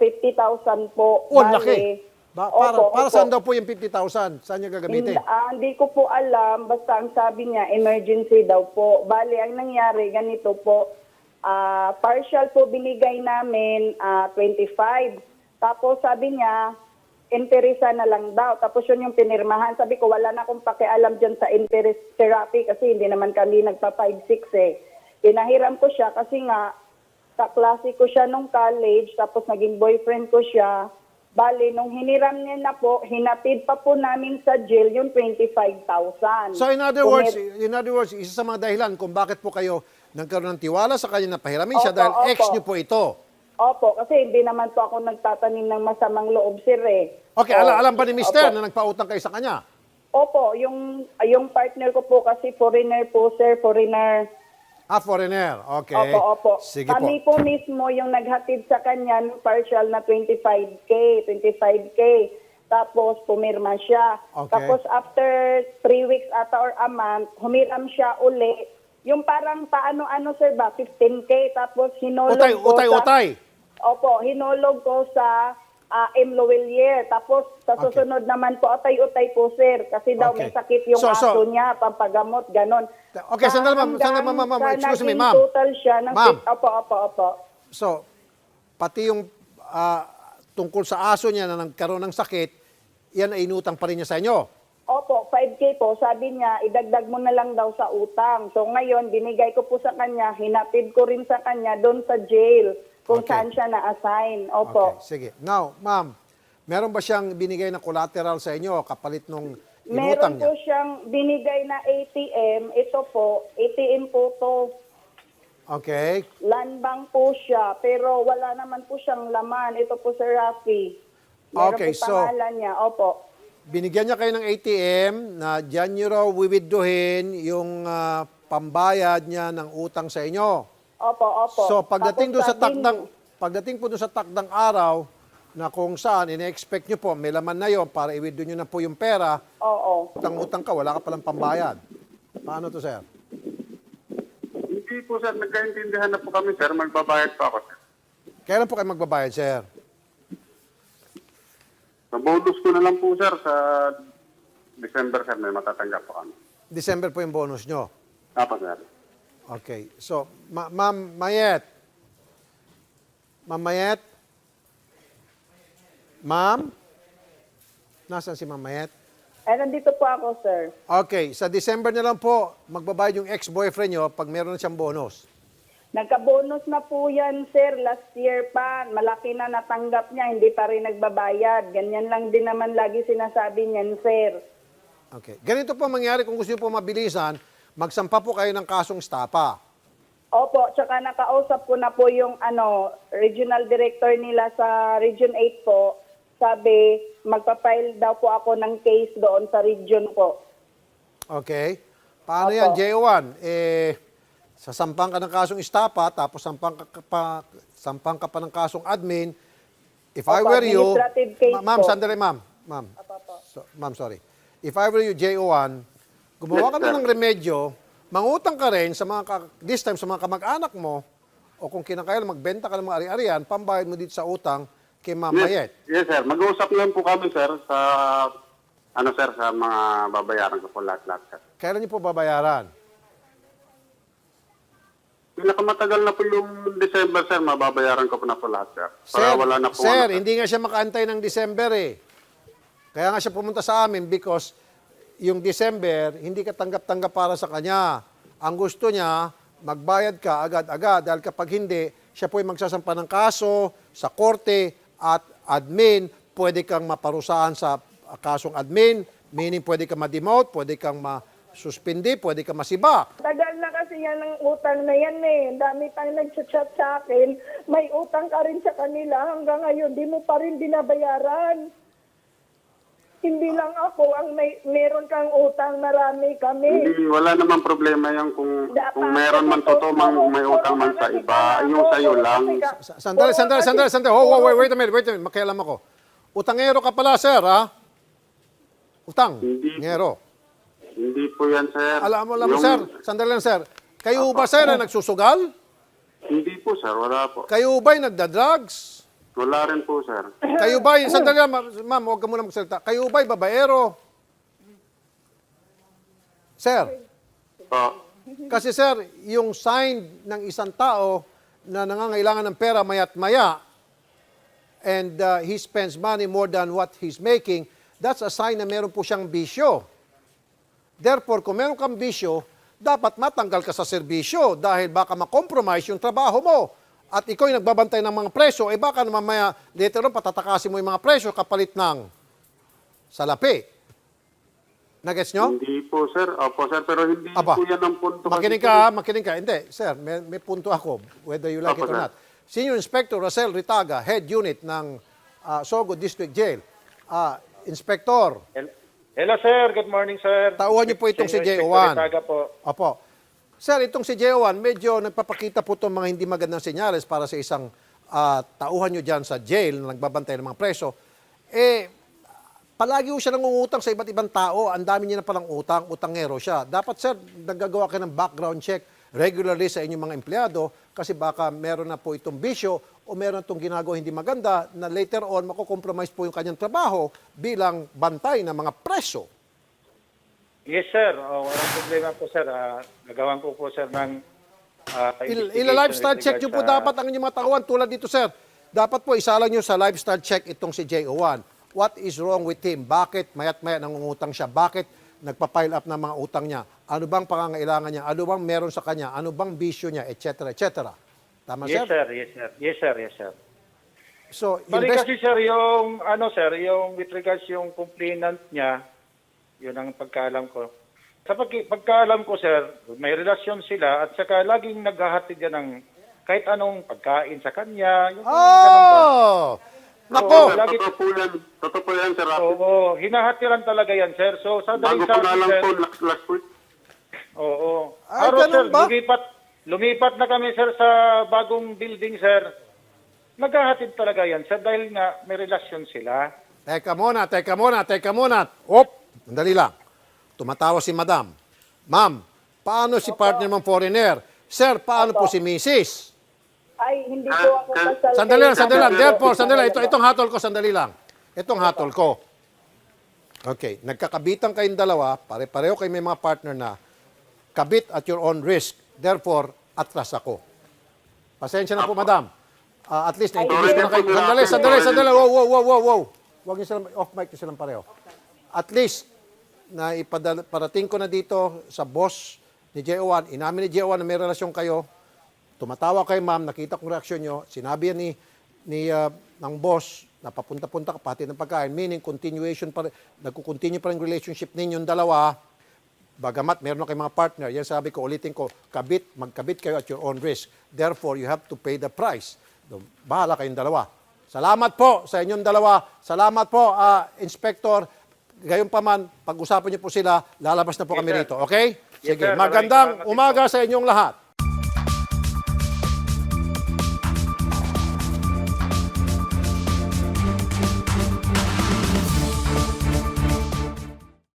50,000 po. Oh, Bale, laki. Ba, para Opo, para opo. saan daw po yung 50,000? Saan niya gagamitin? Hindi, ah, hindi ko po alam, basta ang sabi niya, emergency daw po. Bali, ang nangyari, ganito po, ah, partial po binigay namin, ah, 25. Tapos sabi niya, interesa na lang daw. Tapos yun yung pinirmahan. Sabi ko, wala na akong pakialam dyan sa interest therapy kasi hindi naman kami nagpa 5-6 eh. Pinahiram ko siya kasi nga, kaklase ko siya nung college, tapos naging boyfriend ko siya. Bali, nung hiniram niya na po, hinatid pa po namin sa jail yung 25,000. So in other Kung words, in other words, isa sa mga dahilan kung bakit po kayo nagkaroon ng tiwala sa kanya na pahiramin siya Opo, dahil ex opo. niyo po ito. Opo, kasi hindi naman po ako nagtatanim ng masamang loob, sir eh. Okay, O, alam, alam ba ni Mister opo. na nagpautang kayo sa kanya? Opo, yung, yung partner ko po kasi foreigner po, sir, foreigner. Ah, foreigner. Okay. Opo, opo. Sige Kami po. po. mismo yung naghatid sa kanya ng partial na 25K, 25K. Tapos pumirma siya. Okay. Tapos after three weeks ata or a month, humiram siya uli. Yung parang paano-ano sir ba, 15K. Tapos hinulog Utay, ko utay, sa... utay. Opo, hinulog ko sa uh, M. Loelier. Tapos sa Okay. susunod naman po, utay-utay po sir. Kasi daw may Okay. sakit yung So- so- aso niya, pampagamot, ganon. Okay, sandali, ma'am. Sandali, ma'am, ma'am, Excuse me, ma'am. total siya ng... Ma'am. Opo, opo, opo. So, pati yung ah, tungkol sa aso niya na nagkaroon ng sakit, yan ay inutang pa rin niya sa inyo. Opo, 5K po. Sabi niya, idagdag mo na lang daw sa utang. So ngayon, binigay ko po sa kanya, hinatid ko rin sa kanya doon sa jail kung Okay. saan siya na-assign. Opo. Okay, sige. Now, ma'am, meron ba siyang binigay na collateral sa inyo kapalit nung inutang Meron po siyang binigay na ATM. Ito po, ATM po to. Okay. Land bank po siya, pero wala naman po siyang laman. Ito po Sir Rafi. Meron Okay, po so- pangalan niya. Opo. Binigyan niya kayo ng ATM na dyan niyo raw wiwidduhin yung ah, pambayad niya ng utang sa inyo. Opo, opo. So pagdating doon sa takdang pagdating po doon sa takdang araw na kung saan ine-expect niyo po may laman na yon para i-withdraw niyo na po yung pera, Oo. utang-utang ka, wala ka palang pambayad. Paano to, sir? Hindi po sir, nagkaintindihan na po kami sir, magbabayad pa ako sir. Kailan po kayo magbabayad, sir? Sa-bonus ko na lang po sir sa December sir, may matatanggap po kami. December po yung bonus nyo. Tapos sir. Okay. So, ma- Ma'am Mayet. Ma'am Mayet? Ma'am? Nasaan si Ma'am Mayet? Eh, nandito po ako, sir. Okay, sa December na lang po, magbabayad yung ex-boyfriend nyo pag meron na siyang bonus. Nagka-bonus na po yan, sir. Last year pa. Malaki na natanggap niya. Hindi pa rin nagbabayad. Ganyan lang din naman lagi sinasabi niyan, sir. Okay. Ganito po mangyari kung gusto nyo po mabilisan, magsampa po kayo ng kasong stapa. Opo, tsaka nakausap ko na po yung ano, regional director nila sa Region 8 po. Sabi, magpa-file daw po ako ng case doon sa region po. Okay? Paano Opo. yan, J1? Eh, sasampang ka ng kasong estapa, tapos sampang ka pa, sampang ka pa ng kasong admin. If I Opo, were you, administrative case Ma- ma'am, po. sandali, ma'am. Ma'am, Opo, opo. so, ma'am, sorry. If I were you, J1, gumawa ka na ng remedyo, mangutang ka rin sa mga, ka- this time, sa mga kamag-anak mo, o kung kinakailan, magbenta ka ng mga ari-arian, pambayad mo dito sa utang kay Ma'am Mayet. Yes, yes sir, mag-uusap lang po kami sir sa ano sir, sa mga babayaran ko po lahat-lahat sir. Kailan niyo po babayaran? Pinakamatagal na po yung December sir, mababayaran ko po na po lahat sir. Para wala na po sir, ano, hindi nga siya makaantay ng December eh. Kaya nga siya pumunta sa amin because yung December, hindi ka tanggap-tanggap para sa kanya. Ang gusto niya, magbayad ka agad-agad dahil kapag hindi, siya po ay magsasampa ng kaso sa korte at admin, pwede kang maparusahan sa kasong admin, meaning pwede kang ma-demote, pwede kang ma-suspindi, pwede kang masiba. Tagal na kasi yan ng utang na yan eh. Ang dami tayong nag-chat sa akin. May utang ka rin sa kanila. Hanggang ngayon, di mo pa rin binabayaran. Hindi lang ako ang may meron kang utang, marami kami. Hindi, wala namang problema yan kung, Dapat- kung meron man totoo mang may utang man sa iba. Yung sa'yo lang. Sa- Sandali, sandali, sandali, sandali. Oh, wait, wait a minute, wait a minute. Makialam ako. Utangero ka pala, sir, ha? Utang. Hindi. Ngero. Hindi po yan sir. Alam mo, alam mo, Yung- sir. Sandali lang, sir. Kayo ba, sir, na nagsusugal? Hindi po sir, wala po. Kayo ba'y nagda-drugs? Wala rin po, sir. Kayo ba, sandali lang, ma'am, ma'am, huwag ka muna magsalita. Kayo ba'y babaero? Sir, Po. kasi sir, yung sign ng isang tao na nangangailangan ng pera mayat maya and uh, he spends money more than what he's making, that's a sign na meron po siyang bisyo. Therefore, kung meron kang bisyo, dapat matanggal ka sa serbisyo dahil baka makompromise yung trabaho mo. At ikaw yung nagbabantay ng mga presyo, eh baka naman maya, later on, patatakasin mo yung mga presyo kapalit ng salapi. Nagets nyo? Hindi po, sir. Opo, sir. Pero hindi Aba, po yan ang punto. Makinig ka, ha? makinig ka. Hindi, sir, may, may punto ako, whether you like Opo, it or sir. not. Senior Inspector Rosel Ritaga, Head Unit ng ah, Sogo District Jail. Ah, Inspector, Hel- Hello sir, good morning sir. Tauhan niyo po itong si Senior J.O.1. Inspector Itaga po. Opo. Sir, itong si J1, medyo nagpapakita po itong mga hindi magandang senyales para sa isang ah, tauhan nyo dyan sa jail na nagbabantay ng mga preso. Eh, palagi siya nangungutang sa iba't ibang tao. Ang dami niya na palang utang, utangero siya. Dapat sir, naggagawa kayo ng background check regularly sa inyong mga empleyado kasi baka meron na po itong bisyo o meron itong ginagawa hindi maganda na later on makukompromise po yung kanyang trabaho bilang bantay ng mga preso. Yes sir, oh, walang problema po sir. Ah, nagawan ko po sir ng ah, Il, ila lifestyle check nyo po sa- dapat ang inyong mga tauhan tulad dito sir. Dapat po isalang nyo sa lifestyle check itong si JO1. What is wrong with him? Bakit mayat maya nangungutang siya? Bakit nagpa-pile up ng mga utang niya? Ano bang pangangailangan niya? Ano bang meron sa kanya? Ano bang bisyo niya? Etc. Etc. Tama Yes sir? sir, yes sir. Yes sir, yes sir. So, Bali invest- kasi sir, yung ano sir, yung with regards yung complainant niya, yun ang pagkaalam ko. Sa pag, pagkaalam ko sir, may relasyon sila at saka laging naghahatid yan ng kahit anong pagkain sa kanya. Yung ganun ba? Oh! Sir, Nako! lagi- totoo po yan. Totoo po yan, sir. Oo, hinahatiran talaga yan sir. So sa Bago daling po na sabi lang sir, po, last, last week. Oo. Ay, Araw, ganun sir, ba? lumipat, lumipat na kami, sir, sa bagong building, sir. Naghahatid talaga yan, sir, dahil nga may relasyon sila. Teka muna, teka muna, teka muna. Op! Mandali lang. Tumatawa si madam. Ma'am, paano si partner mong foreigner? Sir, paano po si Mrs.? Ay, hindi Ah, po ako kan- kasal. Sandali lang, sandali lang. Therefore, sandali lang. Ito, itong hatol ko, sandali lang. Itong hatol ko. Okay, nagkakabitan kayong dalawa, pare-pareho kayo may mga partner na kabit at your own risk. Therefore, atras ako. Pasensya na po, madam. Ah, at least, na-introduce ko na kayo. Sandali, sandali, sandali. Wow, wow, wow, wow, wow. Huwag niyo silang, off mic niyo silang pareho. At least, na ipadala, parating ko na dito sa boss ni JO1, inamin ni JO1 na may relasyon kayo, tumatawa kay ma'am, nakita kong reaksyon nyo, sinabi ni, ni ah, ng boss na papunta-punta ka pati ng pagkain, meaning continuation pa nagkukontinue pa rin relationship ninyong dalawa, bagamat meron na kayong mga partner, yan sabi ko, ulitin ko, kabit, magkabit kayo at your own risk. Therefore, you have to pay the price. Bahala kayong dalawa. Salamat po sa inyong dalawa. Salamat po, ah, Inspector. Gayon pa man, pag-usapan niyo po sila, lalabas na po Yes, kami sir. rito. Okay? Yes, Sige. sir. Maraming Magandang salamat din umaga sa inyong lahat.